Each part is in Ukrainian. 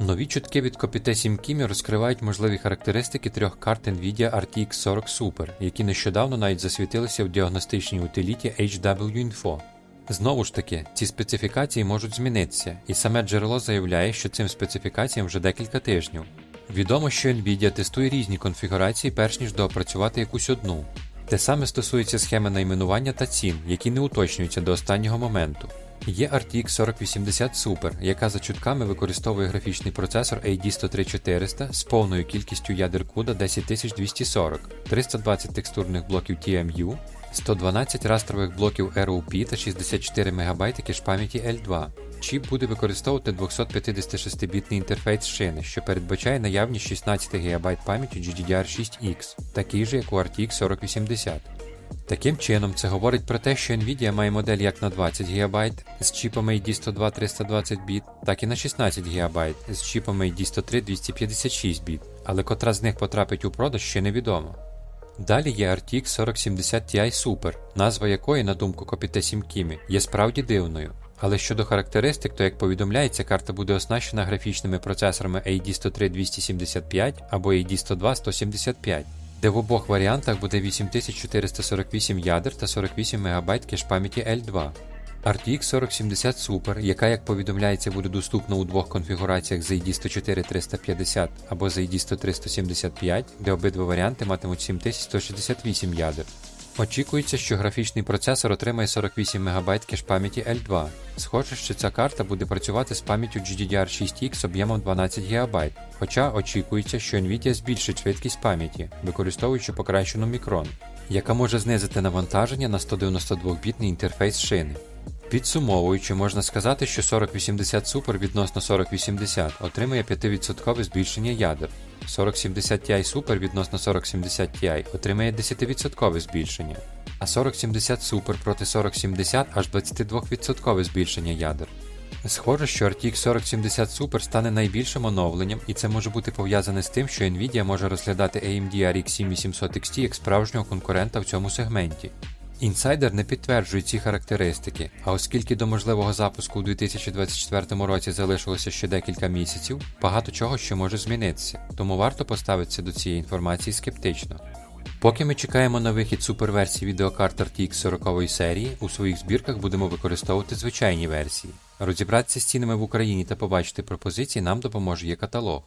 Нові чутки від Kopite 7 розкривають можливі характеристики трьох карт Nvidia RTX 40 Super, які нещодавно навіть засвітилися в діагностичній утиліті HW Info. Знову ж таки, ці специфікації можуть змінитися, і саме джерело заявляє, що цим специфікаціям вже декілька тижнів. Відомо, що Nvidia тестує різні конфігурації, перш ніж доопрацювати якусь одну. Те саме стосується схеми найменування та цін, які не уточнюються до останнього моменту. Є RTX 4080 Super, яка за чутками використовує графічний процесор AD103400 з повною кількістю ядер CUDA 10240, 320 текстурних блоків TMU, 112 растрових блоків ROP та 64 МБ кеш пам'яті L2. Чіп буде використовувати 256-бітний інтерфейс шини, що передбачає наявність 16 ГБ пам'яті GDDR6X, такий же як у RTX 4080. Таким чином, це говорить про те, що Nvidia має модель як на 20 ГБ з чіпами AD 102 320 біт, так і на 16 ГБ з чіпами AD 103 256 біт, але котра з них потрапить у продаж ще невідомо. Далі є RTX 4070 Ti Super, назва якої, на думку 7 Kimi, є справді дивною. Але щодо характеристик, то як повідомляється, карта буде оснащена графічними процесорами AD 103 275 або AD 102 175 де в обох варіантах буде 8448 ядер та 48 МБ кеш пам'яті L2. RTX 4070 Super, яка, як повідомляється, буде доступна у двох конфігураціях AD 104 350 або AD 103 175, де обидва варіанти матимуть 7168 ядер. Очікується, що графічний процесор отримає 48 МБ кеш пам'яті L2. Схоже, що ця карта буде працювати з пам'яттю GDDR6X об'ємом 12 ГБ, хоча очікується, що Nvidia збільшить швидкість пам'яті, використовуючи покращену мікрон, яка може знизити навантаження на 192-бітний інтерфейс шини. Підсумовуючи, можна сказати, що 4080 Super відносно 4080 отримує 5% збільшення ядер. 4070 Ti Super відносно 4070 Ti отримає 10% збільшення, а 4070 Super проти 4070 аж 22% збільшення ядер. Схоже, що RTX 4070 Super стане найбільшим оновленням, і це може бути пов'язане з тим, що Nvidia може розглядати AMD RX 7800 XT як справжнього конкурента в цьому сегменті. Інсайдер не підтверджує ці характеристики, а оскільки до можливого запуску у 2024 році залишилося ще декілька місяців, багато чого ще може змінитися, тому варто поставитися до цієї інформації скептично. Поки ми чекаємо на вихід суперверсії відеокарт RTX 40 серії, у своїх збірках будемо використовувати звичайні версії. Розібратися з цінами в Україні та побачити пропозиції нам допоможе є каталог.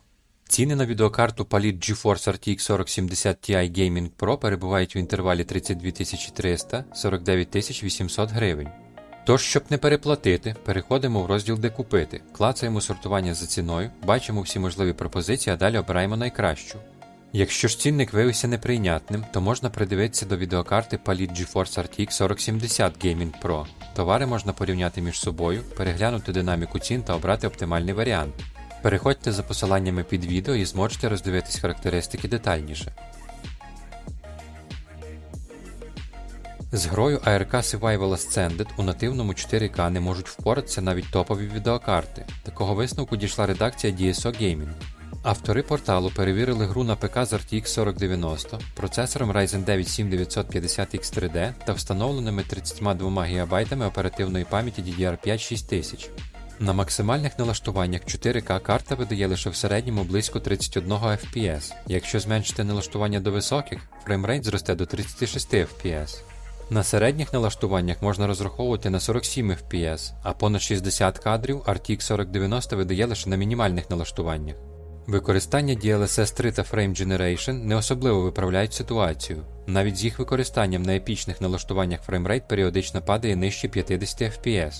Ціни на відеокарту Palit GeForce RTX 4070 Ti Gaming Pro перебувають в інтервалі 32 300 49 800 гривень. Тож, щоб не переплатити, переходимо в розділ Де купити, клацаємо сортування за ціною, бачимо всі можливі пропозиції, а далі обираємо найкращу. Якщо ж цінник виявився неприйнятним, то можна придивитися до відеокарти Palit GeForce RTX 4070 Gaming Pro. Товари можна порівняти між собою, переглянути динаміку цін та обрати оптимальний варіант. Переходьте за посиланнями під відео і зможете роздивитись характеристики детальніше. З грою ARK Survival Ascended у нативному 4К не можуть впоратися навіть топові відеокарти. Такого висновку дійшла редакція DSO Gaming. Автори порталу перевірили гру на ПК з RTX 4090, процесором Ryzen 9 7950X3D та встановленими 32 ГБ оперативної пам'яті DDR5 6000. На максимальних налаштуваннях 4К карта видає лише в середньому близько 31 FPS. Якщо зменшити налаштування до високих, фреймрейт зросте до 36 FPS. На середніх налаштуваннях можна розраховувати на 47 FPS, а понад 60 кадрів RTX 4090 видає лише на мінімальних налаштуваннях. Використання DLSS 3 та Frame Generation не особливо виправляють ситуацію. Навіть з їх використанням на епічних налаштуваннях фреймрейт періодично падає нижче 50 FPS.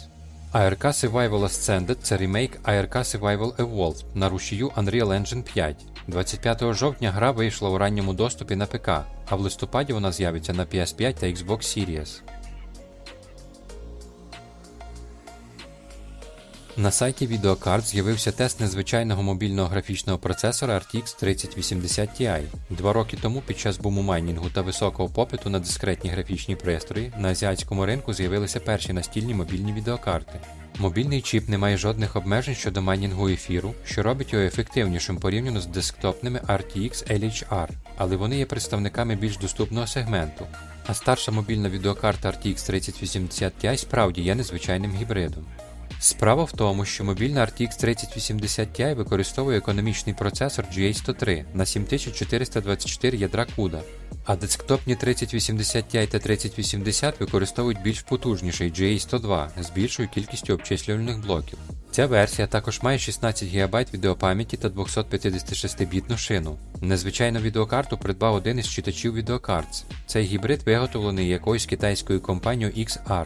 ARK Survival Ascended це ремейк ARK Survival Evolved на рушію Unreal Engine 5. 25 жовтня гра вийшла у ранньому доступі на ПК, а в листопаді вона з'явиться на PS5 та Xbox Series. На сайті відеокарт з'явився тест незвичайного мобільного графічного процесора RTX 3080 Ti. Два роки тому під час буму майнінгу та високого попиту на дискретні графічні пристрої на азіатському ринку з'явилися перші настільні мобільні відеокарти. Мобільний чіп не має жодних обмежень щодо майнінгу ефіру, що робить його ефективнішим порівняно з десктопними RTX LHR, але вони є представниками більш доступного сегменту. А старша мобільна відеокарта RTX 3080 Ti справді є незвичайним гібридом. Справа в тому, що мобільна RTX 3080 Ti використовує економічний процесор GA103 на 7424 ядра CUDA, а десктопні 3080 Ti та 3080 використовують більш потужніший GA102 з більшою кількістю обчислювальних блоків. Ця версія також має 16 ГБ відеопам'яті та 256-бітну шину. Незвичайну відеокарту придбав один із читачів відеокарт. Цей гібрид виготовлений якоюсь китайською компанією XR.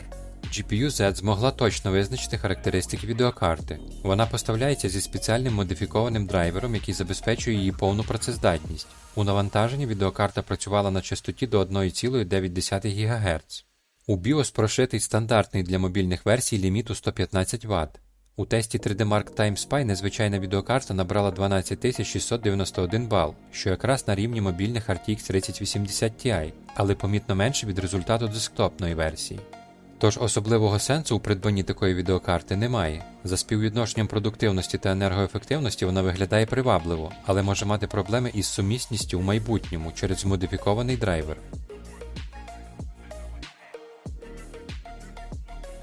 GPU Z змогла точно визначити характеристики відеокарти. Вона поставляється зі спеціальним модифікованим драйвером, який забезпечує її повну працездатність. У навантаженні відеокарта працювала на частоті до 1,9 ГГц. У BIOS прошитий стандартний для мобільних версій ліміт у 115 Вт. У тесті 3D Mark Time Spy незвичайна відеокарта набрала 12691 бал, що якраз на рівні мобільних RTX 3080 Ti, але помітно менше від результату десктопної версії. Тож особливого сенсу у придбанні такої відеокарти немає. За співвідношенням продуктивності та енергоефективності вона виглядає привабливо, але може мати проблеми із сумісністю в майбутньому через модифікований драйвер.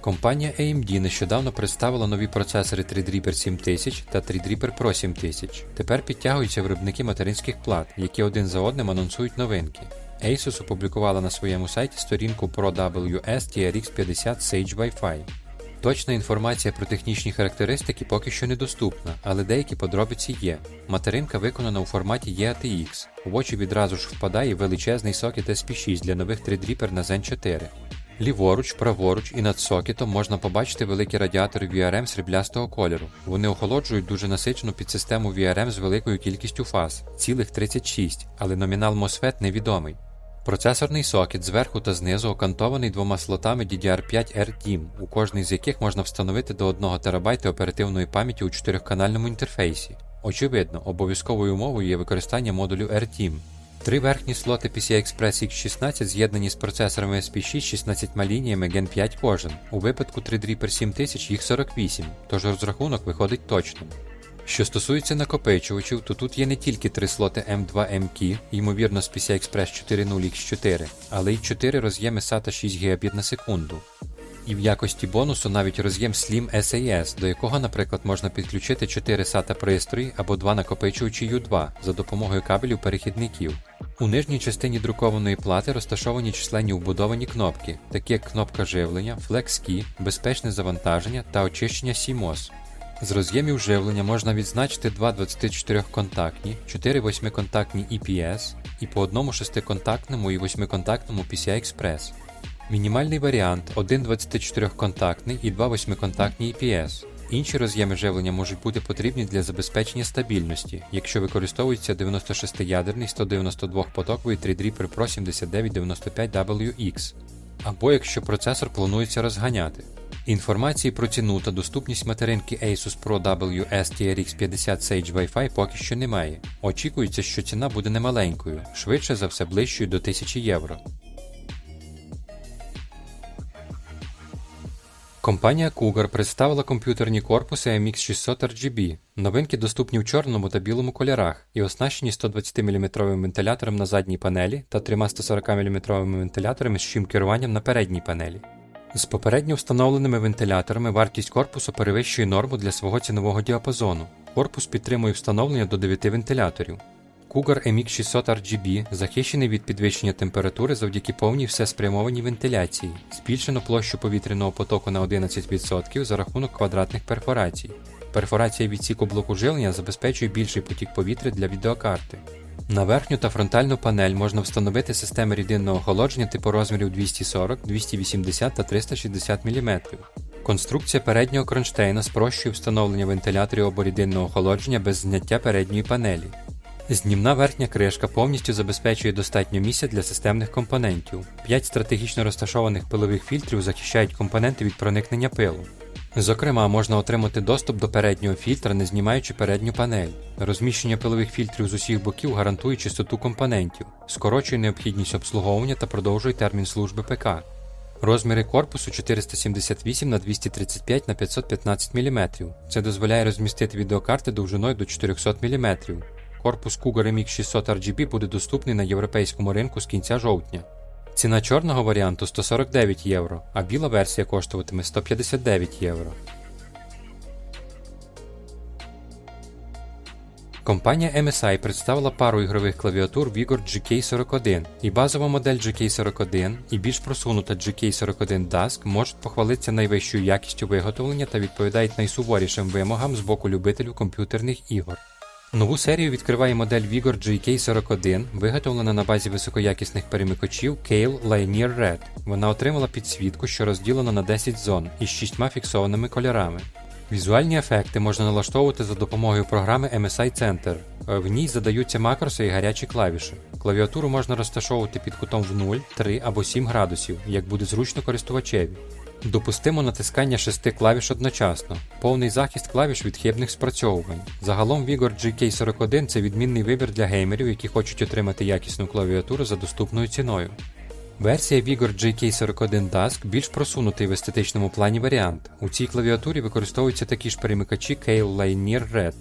Компанія AMD нещодавно представила нові процесори Threadripper 7000 та Threadripper Pro 7000. Тепер підтягуються виробники материнських плат, які один за одним анонсують новинки. Asus опублікувала на своєму сайті сторінку ProWS TRX 50 Sage Wi-Fi. Точна інформація про технічні характеристики поки що недоступна, але деякі подробиці є. Материнка виконана у форматі EATX. В очі відразу ж впадає величезний сокет SP6 для нових Threadripper на Zen 4. Ліворуч, праворуч і над сокетом можна побачити великі радіатори VRM сріблястого кольору. Вони охолоджують дуже насичену підсистему VRM з великою кількістю фаз цілих 36, але номінал MOSFET невідомий. Процесорний сокет зверху та знизу окантований двома слотами DDR5 RDIMM, у кожний з яких можна встановити до 1 ТБ оперативної пам'яті у чотирьохканальному інтерфейсі. Очевидно, обов'язковою умовою є використання модулю RDIMM. Три верхні слоти PCI-Express X16 з'єднані з процесорами SP6 16 лініями Gen 5 кожен. У випадку Threadripper 7000 їх 48, тож розрахунок виходить точним. Що стосується накопичувачів, то тут є не тільки три слоти M2MK, ймовірно з PCI-Express 4.0X4, але й 4 роз'єми SATA 6 Гбіт на секунду. І в якості бонусу навіть роз'єм Slim SAS, до якого, наприклад, можна підключити 4 SATA пристрої або 2 накопичувачі U2 за допомогою кабелів перехідників. У нижній частині друкованої плати розташовані численні вбудовані кнопки, такі як кнопка живлення, Flex Key, безпечне завантаження та очищення CMOS. З роз'ємів живлення можна відзначити два 24-контактні, 4 8-контактні EPS і по одному 6-контактному і 8-контактному PCI-Express. Мінімальний варіант один 24-контактний і два 8-контактні EPS. Інші роз'єми живлення можуть бути потрібні для забезпечення стабільності, якщо використовується 96-ядерний 192-потоковий Threadripper Pro 7995WX, або якщо процесор планується розганяти. Інформації про ціну та доступність материнки Asus Pro WS TRX 50 Sage Wi-Fi поки що немає. Очікується, що ціна буде немаленькою, швидше за все ближчою до 1000 євро. Компанія Cougar представила комп'ютерні корпуси MX600 RGB. Новинки доступні в чорному та білому кольорах і оснащені 120 мм вентилятором на задній панелі та трьома 140 мм вентиляторами з щим керуванням на передній панелі. З попередньо встановленими вентиляторами вартість корпусу перевищує норму для свого цінового діапазону. Корпус підтримує встановлення до 9 вентиляторів. Cougar MX600 RGB захищений від підвищення температури завдяки повній всеспрямованій вентиляції, збільшено площу повітряного потоку на 11% за рахунок квадратних перфорацій. Перфорація відсіку блоку живлення забезпечує більший потік повітря для відеокарти. На верхню та фронтальну панель можна встановити системи рідинного охолодження типу розмірів 240, 280 та 360 мм. Конструкція переднього кронштейна спрощує встановлення вентиляторів або рідинного охолодження без зняття передньої панелі. Знімна верхня кришка повністю забезпечує достатньо місця для системних компонентів. П'ять стратегічно розташованих пилових фільтрів захищають компоненти від проникнення пилу. Зокрема, можна отримати доступ до переднього фільтра, не знімаючи передню панель. Розміщення пилових фільтрів з усіх боків гарантує чистоту компонентів, скорочує необхідність обслуговування та продовжує термін служби ПК. Розміри корпусу 478 на 235 на 515 мм. Це дозволяє розмістити відеокарти довжиною до 400 мм. Корпус Cougar MX600 RGB буде доступний на європейському ринку з кінця жовтня. Ціна чорного варіанту 149 євро, а біла версія коштуватиме 159 євро. Компанія MSI представила пару ігрових клавіатур Vigor GK41, і базова модель GK41 і більш просунута GK41 Dusk можуть похвалитися найвищою якістю виготовлення та відповідають найсуворішим вимогам з боку любителів комп'ютерних ігор. Нову серію відкриває модель Vigor GK41, виготовлена на базі високоякісних перемикачів Kale Linear Red. Вона отримала підсвітку, що розділена на 10 зон із шістьма фіксованими кольорами. Візуальні ефекти можна налаштовувати за допомогою програми MSI Center. Е, В ній задаються макроси і гарячі клавіші. Клавіатуру можна розташовувати під кутом в 0, 3 або 7 градусів, як буде зручно користувачеві. Допустимо натискання шести клавіш одночасно, повний захист клавіш від хибних спрацьовувань. Загалом Vigor GK41 це відмінний вибір для геймерів, які хочуть отримати якісну клавіатуру за доступною ціною. Версія Vigor GK41 Dusk більш просунутий в естетичному плані варіант. У цій клавіатурі використовуються такі ж перемикачі Kale Linear Red.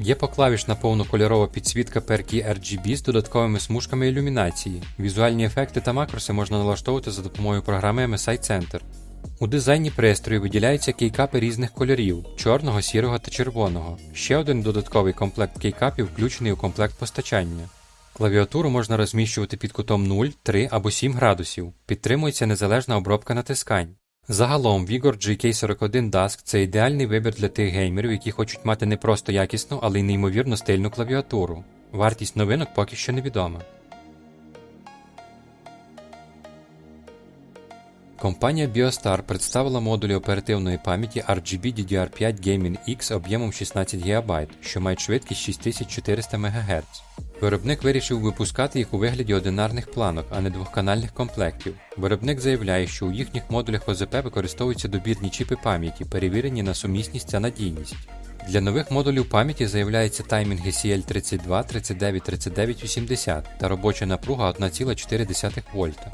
Є поклавішна повнокольорова підсвітка PERKEY RGB з додатковими смужками ілюмінації. Візуальні ефекти та макроси можна налаштовувати за допомогою програми MSI Center. У дизайні пристрою виділяються кейкапи різних кольорів чорного, сірого та червоного. Ще один додатковий комплект кейкапів включений у комплект постачання. Клавіатуру можна розміщувати під кутом 0, 3 або 7 градусів. Підтримується незалежна обробка натискань. Загалом Vigor GK41 Dusk це ідеальний вибір для тих геймерів, які хочуть мати не просто якісну, але й неймовірно стильну клавіатуру. Вартість новинок поки що невідома. Компанія BioStar представила модулі оперативної пам'яті RGB DDR5 Gaming X об'ємом 16 ГБ, що мають швидкість 6400 МГц. Виробник вирішив випускати їх у вигляді одинарних планок, а не двохканальних комплектів. Виробник заявляє, що у їхніх модулях ОЗП використовуються добірні чіпи пам'яті, перевірені на сумісність та надійність. Для нових модулів пам'яті заявляються таймінги CL32, 39, 39, 80 та робоча напруга 1,4 вольта.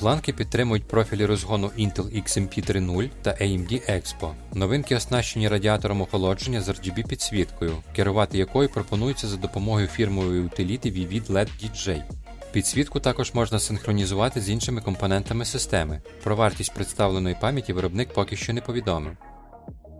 Планки підтримують профілі розгону Intel XMP 3.0 та AMD Expo. Новинки оснащені радіатором охолодження з RGB підсвіткою, керувати якою пропонується за допомогою фірмової утиліти Vivid LED DJ. Підсвітку також можна синхронізувати з іншими компонентами системи. Про вартість представленої пам'яті виробник поки що не повідомив.